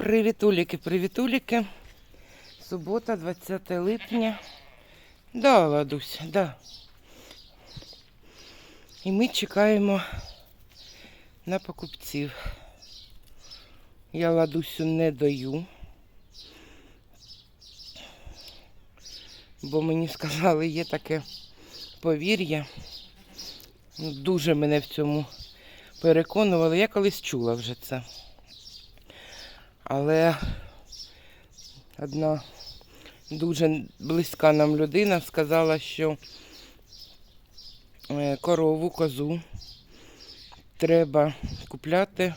Привітуліки, привітуліки. Субота, 20 липня. Да, Ладусь, да. І ми чекаємо на покупців. Я Ладусю не даю. Бо мені сказали, є таке повір'я. Ну, Дуже мене в цьому переконували. Я колись чула вже це. Але одна дуже близька нам людина сказала, що е, корову, козу треба купляти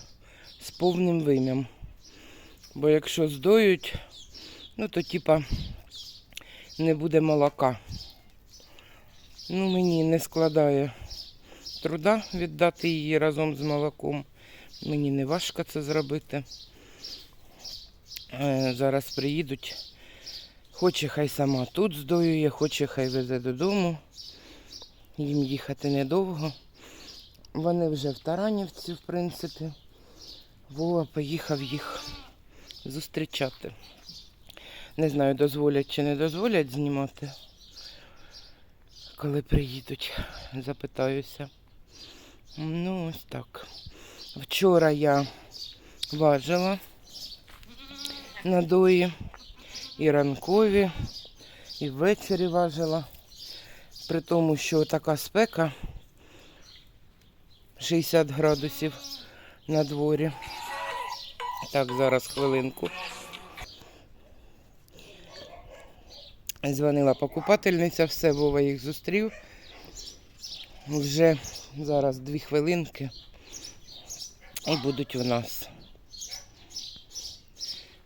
з повним вим'ям. Бо якщо здоють, ну то типа не буде молока. Ну, мені не складає труда віддати її разом з молоком. Мені не важко це зробити. Е, Зараз приїдуть. Хоче хай сама тут здоює, хоче хай везе додому. Їм їхати недовго. Вони вже в Таранівці, в принципі. Вова поїхав їх зустрічати. Не знаю, дозволять чи не дозволять знімати. Коли приїдуть, запитаюся. Ну, ось так. Вчора я важила надої і ранкові, і ввечері важила. При тому, що така спека 60 градусів на дворі. Так, зараз хвилинку. Дзвонила покупательниця, все, Вова їх зустрів. Вже зараз дві хвилинки і будуть у нас.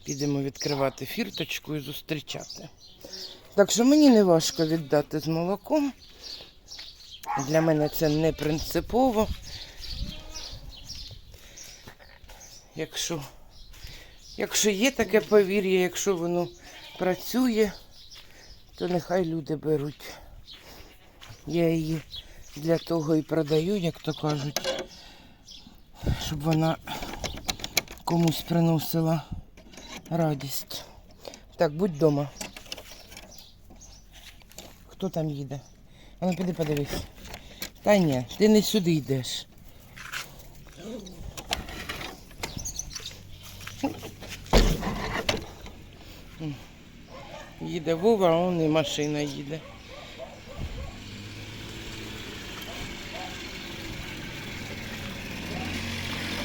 Підемо відкривати фірточку і зустрічати. Так що мені не важко віддати з молоком. Для мене це не принципово. Якщо, якщо є таке повір'я, якщо воно працює, то нехай люди беруть. Я її для того і продаю, як то кажуть, щоб вона комусь приносила радість. Так, будь вдома. Хто там їде? А ну піди подивись. Та ні, ти не сюди йдеш. Їде Вова, а он і машина їде.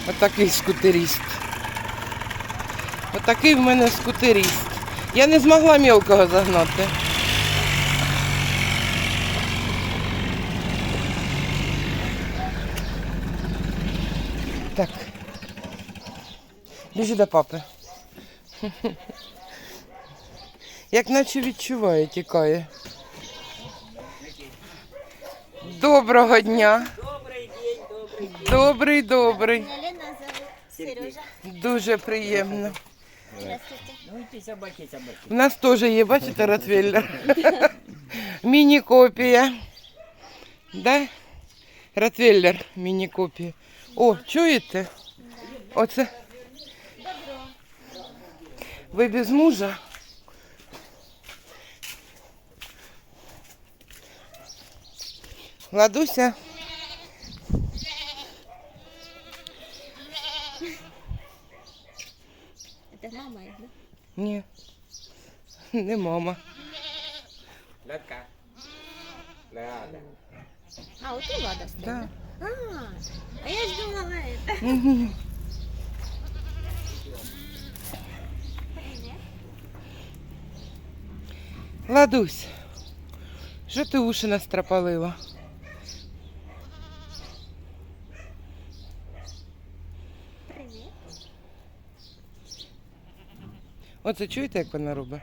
Отакий скутеріст. Отакий в мене скутеріст. Я не змогла мілкого загнати. Так. Біжи до папи. Як наче відчуває, тікає. Доброго дня. Добрий день, добрий день. Добрий, добрий. Дуже приємно. Здравствуйте. Ну, ті собаки, собаки. У нас теж є, бачите, Ротвейлер. Міні-копія. Да? Ротвейлер, міні-копія. О, чуєте? Оце. Ви без мужа? Ладуся. Это мама их, да? Ні. Не мама. Лятка. Ляда. А, вот и Лада стоит, Да. А, а я ж думала это. Ладусь. Що ти уші настрапалила? Оце чуєте, як вона робить?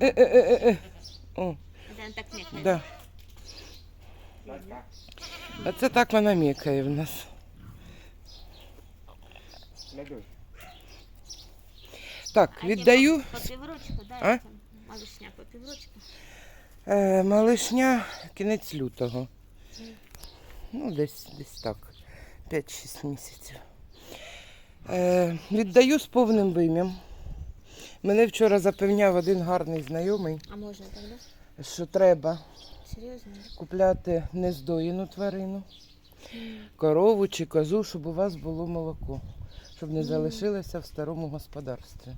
О, Это он так мягко. да. Оце так вона мікає в нас. Так, віддаю. По піврочку, да? А? там Малышня по піврочку. Е, малишня кінець лютого. Ну, десь, десь так. 5-6 місяців. Е, віддаю з повним вим'ям. Мене вчора запевняв один гарний знайомий, А можна так, да? що треба Серйозно? купляти нездоїну тварину, корову чи козу, щоб у вас було молоко, щоб не залишилося в старому господарстві.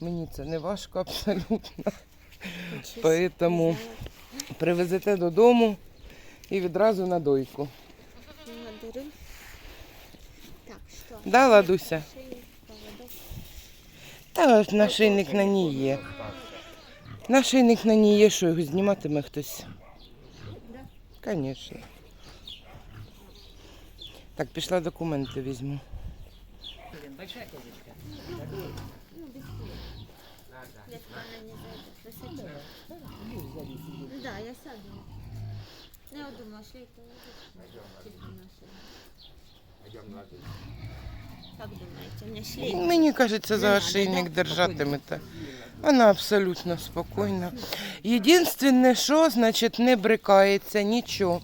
Мені це не важко абсолютно. Нічого Поэтому- Привезете додому і відразу на дойку. Благодарю. Так, що? Да, Ладуся? Поводок. Та ось нашийник на ній є. Нашийник на ній є, що його зніматиме хтось. Звісно. Так, пішла документи візьму. Не Да, я сяду. Ну, я думала, что это тільки наші. Как думаете, шлейф? Мені кажеться, за ошейник держатимете. Вона абсолютно спокійна. Єдине, що, значить, не брикається, нічого.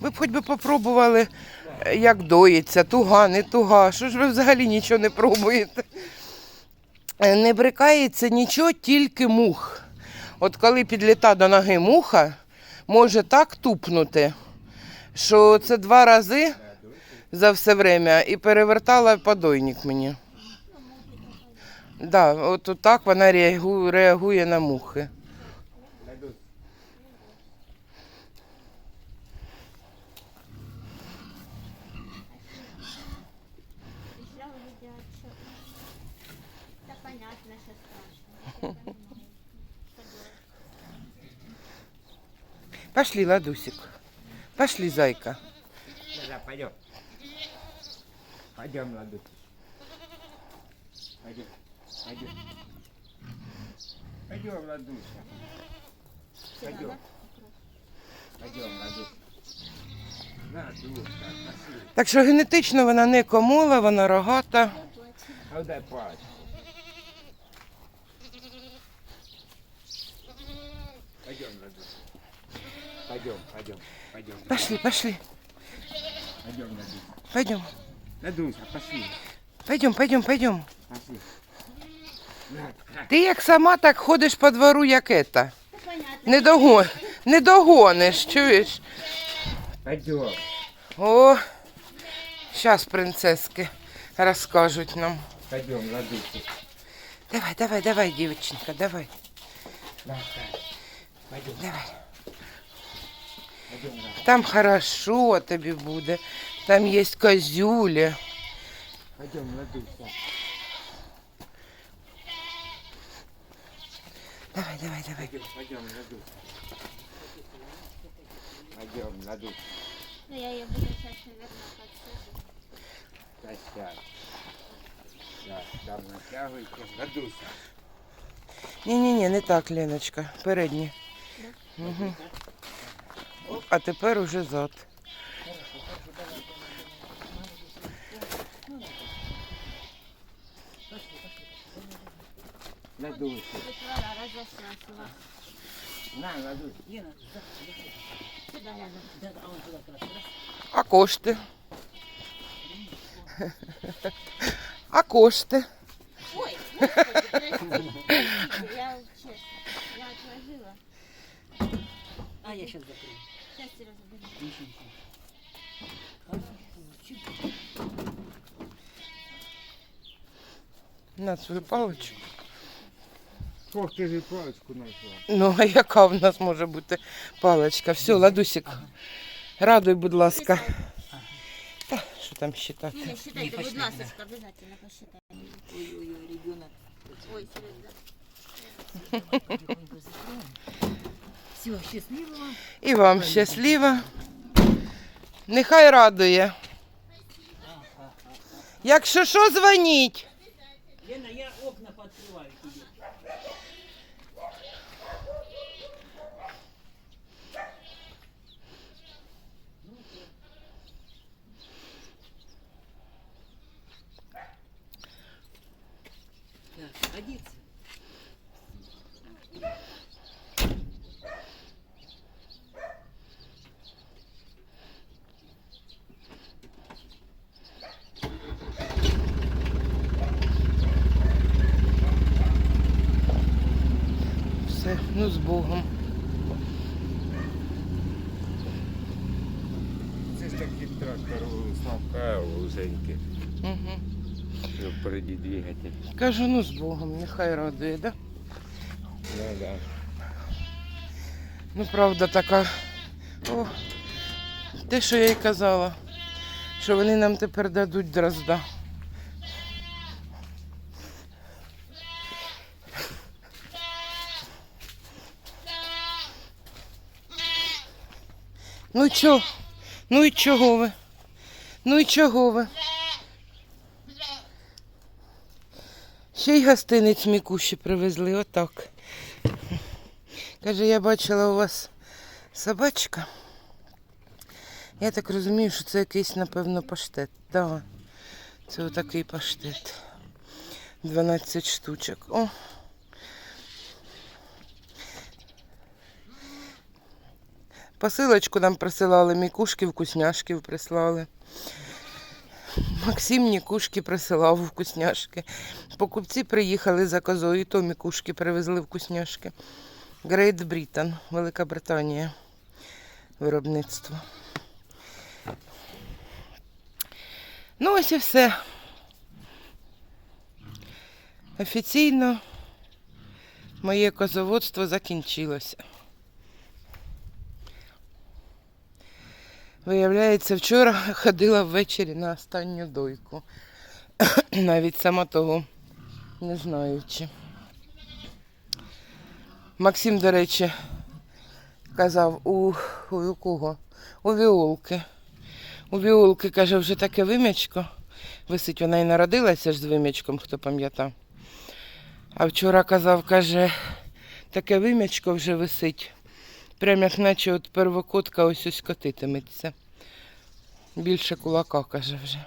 Ви б хоч би попробували, е, як доїться, туга, не туга. Що ж ви взагалі нічого не пробуєте? Е, Не брикається нічого, тільки мух. От коли підліта до ноги муха, може так тупнути, що це два рази за все время і перевертала подойник мені. Да, от так вона реагує, на мухи. Пошли, Ладусик. Пошли, зайка. Да, пойдем. Пойдем, ладусь. Пойдем. Пойдем. Пойдем, ладуся. Пойдем. Пойдем, ладусь. Так що генетично вона не комола, вона рогата. А. Пойдем. Пойдем, пойдем, пойдем. Пошли, пошли. Пойдем. Пойдем. Ладуся, пошли. Пойдем, пойдем, пойдем. Пошли. Ти як сама так ходиш по двору, як ета. Не, догон... не догониш, чуєш? Пойдем. О, зараз принцески розкажуть нам. Пойдем, ладуся. Давай, давай, давай, дівчинка, давай. Пойдем, давай. пойдем. Там хорошо тобі буде. Там є козюля. Пойдем, ладуся. Давай, давай, давай. Пойдем, пойдем, ладуся. Пойдем, ладуся. Ну, я ее буду сейчас, наверное, подсаживать. Да, сядь. Да, там натягивайте. Ладуся. Ні-ні-ні, не так, Леночка. Передні. Угу. А тепер уже зад. Ладуся. Детвора разошлась у вас. На, ладуся. Сюда надо. А кошти? А кошти? Ой, господи, простите. Я честно, я отложила. А я сейчас закрою. Сейчас Сережа будет. Ничего, ничего. На свою паличку. Ох, ти ж паличку знайшла. Ну, а яка в нас може бути паличка? Все, Ладусик, радуй, будь ласка. Та, що там считати? не считайте, будь ласочка, обязательно посчитайте. Ой-ой-ой, ребенок. Ой. Все, счастливого. І вам щаслива. Нехай радує. Якщо що, дзвоніть. З Богом. Це ж такий трактор Славка вузенький. Угу. Впереді двигатель. Кажу, ну з Богом, нехай радує, да? Ну да. Ну, правда, така. О, те, що я й казала, що вони нам тепер дадуть дрозда. Ну і чо? Ну і чого ви? Ну і чого ви? Ще й гостиниць мікуші привезли, отак. Каже, я бачила у вас собачка. Я так розумію, що це якийсь, напевно, паштет. Да. Це отакий паштет. 12 штучок. О. Посилочку нам присилали, мікушки, вкусняшки прислали. Максим Нікушки присилав вкусняшки. Покупці приїхали за козою, то мікушки привезли вкусняшки. Great Britain, Велика Британія. Виробництво. Ну, ось і все. Офіційно моє козоводство закінчилося. Виявляється, вчора ходила ввечері на останню дойку. Навіть сама того не знаючи. Максим, до речі, казав у, у кого? У Віолки. У Віолки, каже, вже таке вим'ячко. Висить, вона і народилася ж з вим'ячком, хто пам'ятав. А вчора казав, каже, таке вим'ячко вже висить. Прям як наче от первокотка ось ось котитиметься. Більше кулака, каже вже.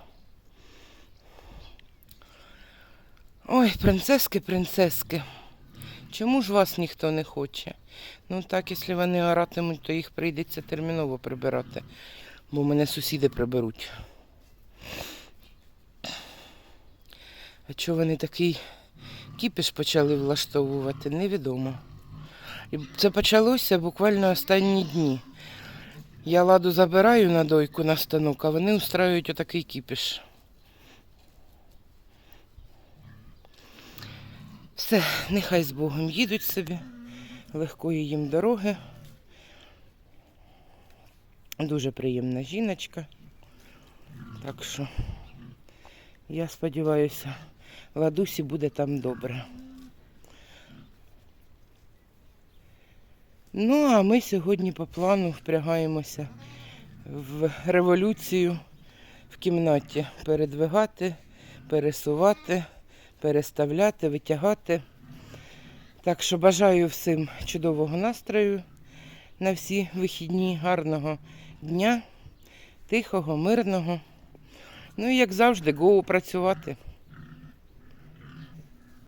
Ой, принцески, принцески. Чому ж вас ніхто не хоче? Ну так, якщо вони оратимуть, то їх прийдеться терміново прибирати, бо мене сусіди приберуть. А чого вони такий кіпіш почали влаштовувати, невідомо. І це почалося буквально останні дні. Я ладу забираю на дойку на станок, а вони устраюють отакий кіпіш. Все, нехай з Богом їдуть собі, легкої їм дороги. Дуже приємна жіночка. Так що я сподіваюся, Ладусі буде там добре. Ну, а ми сьогодні по плану впрягаємося в революцію в кімнаті. Передвигати, пересувати, переставляти, витягати. Так що бажаю всім чудового настрою на всі вихідні, гарного дня, тихого, мирного. Ну і як завжди, гоу працювати.